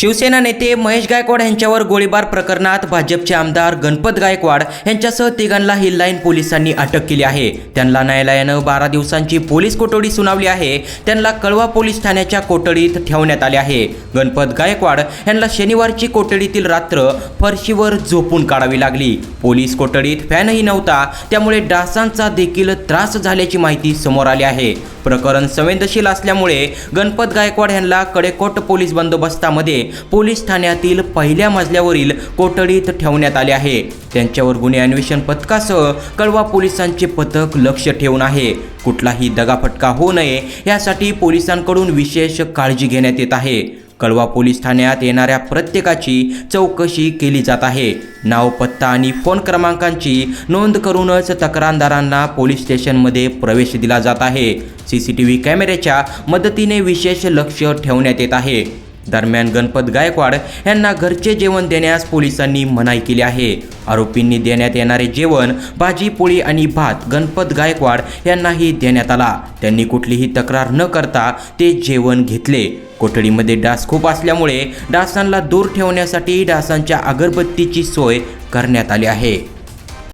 शिवसेना नेते महेश गायकवाड यांच्यावर गोळीबार प्रकरणात भाजपचे आमदार गणपत गायकवाड यांच्यासह तिघांना हिल लाईन पोलिसांनी अटक केली आहे. त्यांना न्यायालयानं बारा दिवसांची पोलीस कोठडी सुनावली आहे. त्यांना कळवा पोलीस ठाण्याच्या कोठडीत ठेवण्यात आले आहे. गणपत गायकवाड यांना शनिवारची कोठडीतील रात्र फरशीवर झोपून काढावी लागली. पोलीस कोठडीत फॅनही नव्हता त्यामुळे डासांचा देखील त्रास झाल्याची माहिती समोर आली आहे. प्रकरण संवेदनशील असल्यामुळे गणपत गायकवाड यांना कडेकोट पोलीस बंदोबस्तामध्ये पोलीस ठाण्यातील पहिल्या मजल्यावरील कोठडीत ठेवण्यात आले आहे. त्यांच्यावर गुन्हे अन्वेषण पथकासह कळवा पोलिसांचे पथक लक्ष ठेवून आहे. कुठलाही दगाफटका होऊ नये यासाठी पोलिसांकडून विशेष काळजी घेण्यात येत आहे. कळवा पोलीस ठाण्यात येणाऱ्या प्रत्येकाची चौकशी केली जात आहे. नाव पत्ता आणि फोन क्रमांकांची नोंद करूनच तक्रारदारांना पोलीस स्टेशनमध्ये प्रवेश दिला जात आहे. सी सी टी व्ही कॅमेऱ्याच्या मदतीने विशेष लक्ष ठेवण्यात येत आहे. दरम्यान गणपत गायकवाड यांना घरचे जेवण देण्यास पोलिसांनी मनाई केली आहे. आरोपींनी देण्यात येणारे जेवण भाजी पोळी आणि भात गणपत गायकवाड यांनाही देण्यात आला. त्यांनी कुठलीही तक्रार न करता ते जेवण घेतले. कोठडीमध्ये डास खूप असल्यामुळे डासांना दूर ठेवण्यासाठी डासांच्या अगरबत्तीची सोय करण्यात आली आहे.